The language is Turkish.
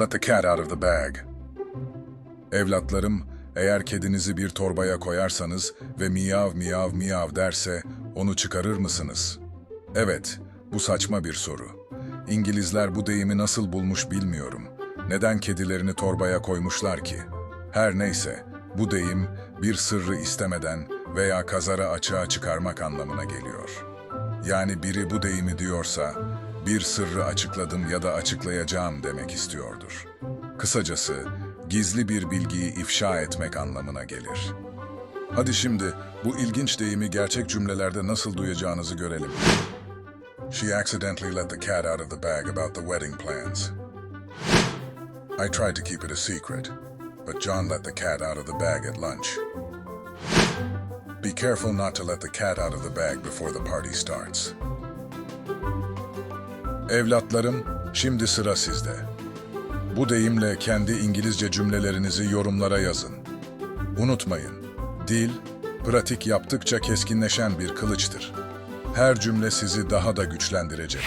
Let the cat out of the bag. Evlatlarım, eğer kedinizi bir torbaya koyarsanız ve miyav miyav miyav derse onu çıkarır mısınız? Evet, bu saçma bir soru. İngilizler bu deyimi nasıl bulmuş bilmiyorum. Neden kedilerini torbaya koymuşlar ki? Her neyse, bu deyim bir sırrı istemeden veya kazara açığa çıkarmak anlamına geliyor. Yani biri bu deyimi diyorsa, bir sırrı açıkladım ya da açıklayacağım demek istiyordur. Kısacası, gizli bir bilgiyi ifşa etmek anlamına gelir. Hadi şimdi bu ilginç deyimi gerçek cümlelerde nasıl duyacağınızı görelim. She accidentally let the cat out of the bag about the wedding plans. I tried to keep it a secret, but John let the cat out of the bag at lunch. Be careful not to let the cat out of the bag before the party starts. Evlatlarım, şimdi sıra sizde. Bu deyimle kendi İngilizce cümlelerinizi yorumlara yazın. Unutmayın, dil, pratik yaptıkça keskinleşen bir kılıçtır. Her cümle sizi daha da güçlendirecek.